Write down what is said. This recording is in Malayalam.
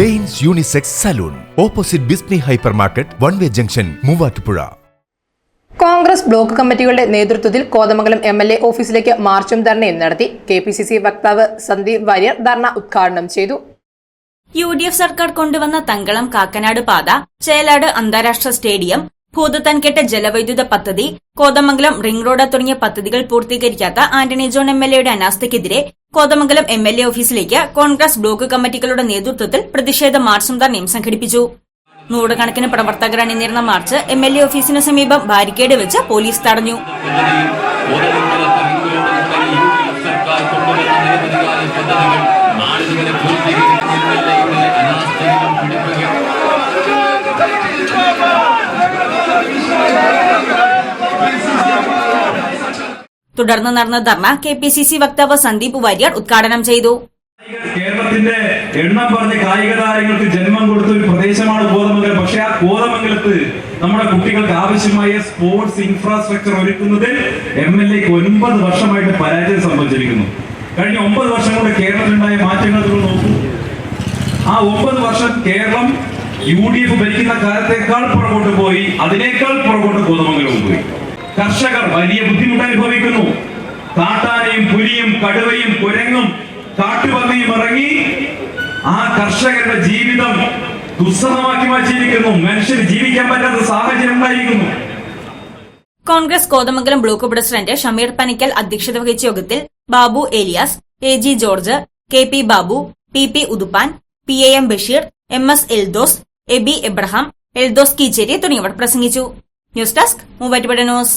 Danes unisex salon. Opposite ബിസ്നി hypermarket one way junction Muvattupuzha. Congress block കമ്മിറ്റികളുടെ നേതൃത്വത്തിൽ കോതമംഗലം എം എൽ എ ഓഫീസിലേക്ക് മാർച്ചും ധർണയും നടത്തി. കെ പി സി സി വക്താവ് സന്ദീപ് വാര്യർ ധർണ ഉദ്ഘാടനം ചെയ്തു. യു ഡി എഫ് സർക്കാർ കൊണ്ടുവന്ന തങ്കളം കാക്കനാട് പാത ചേലാട് അന്താരാഷ്ട്ര സ്റ്റേഡിയം ഭൂതത്തൻകെട്ട ജലവൈദ്യുത പദ്ധതി കോതമംഗലം റിംഗ് റോഡ് തുടങ്ങിയ പദ്ധതികൾ പൂർത്തീകരിക്കാത്ത ആന്റണി ജോൺ എം എൽ എയുടെ അനാസ്ഥയ്ക്കെതിരെ കോതമംഗലം എം എൽ എ ഓഫീസിലേക്ക് കോൺഗ്രസ് ബ്ലോക്ക് കമ്മിറ്റികളുടെ നേതൃത്വത്തിൽ പ്രതിഷേധ മാർച്ചും തന്നെയും സംഘടിപ്പിച്ചു. നൂറുകണക്കിന് പ്രവർത്തകർ അണിനിരുന്ന മാർച്ച് എം എൽ എ ഓഫീസിന് സമീപം ബാരിക്കേഡ് വെച്ച് പോലീസ് തടഞ്ഞു. തുടർന്ന് നടന്ന dharna K P C C വക്താവ് സന്ദീപ് വാര്യർ ഉദ്ഘാടനം ചെയ്തു. കേരളത്തിന്റെ എണ്ണം പറഞ്ഞ കായിക താരങ്ങൾക്ക് ജന്മം കൊടുത്ത ഒരു പ്രദേശമാണ് കോതമംഗലം. പക്ഷെ ആ കോതമംഗലത്ത് നമ്മുടെ കുട്ടികൾക്ക് ആവശ്യമായ സ്പോർട്സ് ഇൻഫ്രാസ്ട്രക്ചർ ഒരുക്കുന്നതിൽ എം എൽ എക്ക് ഒൻപത് വർഷമായിട്ട് പരാജയം സംഭവിച്ചിരിക്കുന്നു. കഴിഞ്ഞ ഒമ്പത് വർഷം കൊണ്ട് കേരളത്തിലുണ്ടായ മാറ്റങ്ങൾ നോക്കൂ. ആ ഒമ്പത് വർഷം കേരളം യു ഡി എഫ് ഭരിക്കുന്ന കാലത്തേക്കാൾ പുറകോട്ട് പോയി അതിനേക്കാൾ പുറകോട്ട് കോതമംഗലവും പോയി. കർഷകർ വലിയ ബുദ്ധിമുട്ട് അനുഭവിക്കുന്നു കാട്ടാനയും പുലിയും കടുവയും കുരങ്ങും കാട്ടുപന്നിയും ഇറങ്ങി ആ കർഷകരുടെ ജീവിതം ദുസ്സഹമാക്കി മാറ്റിയിരിക്കുന്നു. മനുഷ്യന് ജീവിക്കാൻ പറ്റാത്ത സാഹചര്യം ഉണ്ടായിരിക്കുന്നു. Congress Kothamangalam block president Shameer Panickal അധ്യക്ഷത വഹിച്ച യോഗത്തിൽ Babu Eliyas A G George K P Babu P P Uthuppan P A M Basheer M S Eldhose Aby Abraham Eldhose Keecheri തുടങ്ങിയവർ പ്രസംഗിച്ചു. News desk Muvattupuzha news.